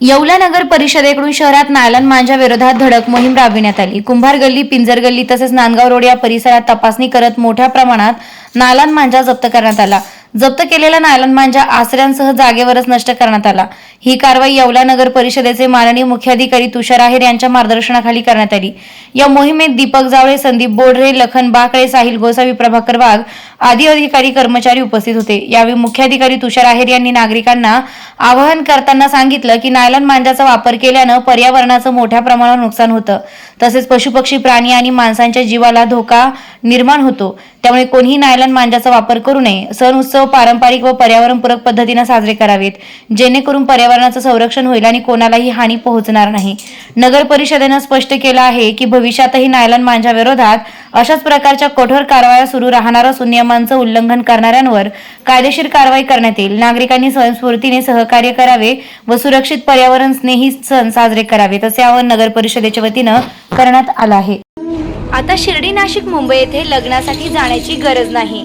येवला नगर परिषदेकडून शहरात नायलन मांजा विरोधात धडक मोहीम राबविण्यात आली. कुंभार गल्ली पिंजर गल्ली तसेच नांदगाव रोड या परिसरात तपासणी करत मोठ्या प्रमाणात नायलन मांजा जप्त करण्यात आला. जप्त केलेला नायलन मांजा आसऱ्यांसह जागेवरच नष्ट करण्यात आला. ही कारवाई येवला नगर परिषदेचे माननीय मुख्याधिकारी तुषार आहेर यांच्या मार्गदर्शनाखाली करण्यात आली. या मोहिमेत दीपक जावळे संदीप बोडरे लखन बाकळे साहिल गोसावी प्रभाकर वाघ आदी अधिकारी कर्मचारी उपस्थित होते. यावेळी मुख्याधिकारी तुषार आहेर यांनी नागरिकांना आवाहन करताना सांगितलं की नायलॉन मांजाचा वापर केल्यानं पर्यावरणाचं मोठ्या प्रमाणावर नुकसान होतं. तसेच पशुपक्षी प्राणी आणि माणसांच्या जीवाला धोका निर्माण होतो. त्यामुळे कोणीही नायलॉन मांजाचा वापर करू नये. सण उत्सव पारंपरिक व पर्यावरणपूरक पद्धतीने साजरे करावेत. जेणेकरून पर्यावरणाचं संरक्षण होईल आणि कोणालाही हानी पोहोचणार नाही. नगर परिषदेनं स्पष्ट केलं आहे की भविष्यातही नायलॉन मांजा विरोधात अशाच प्रकारच्या कठोर कारवाया सुरू राहणार असून नियमांचं उल्लंघन करणाऱ्यांवर कायदेशीर कारवाई करण्यात येईल. नागरिकांनी स्वयंस्फूर्तीने सहकार्य करावे व सुरक्षित पर्यावरण स्नेही सण साजरे करावेत असे आवाहन नगर परिषदेच्या वतीनं करण्यात आलं आहे. आता शिर्डी नाशिक मुंबई येथे लग्नासाठी जाण्याची गरज नाही.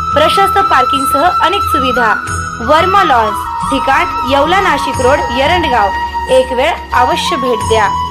प्रशस्त पार्किंगसह अनेक सुविधा. वर्मा लॉन्स ठिकाण येवला नाशिक रोड यरंडगाव. एक वेळ अवश्य भेट द्या.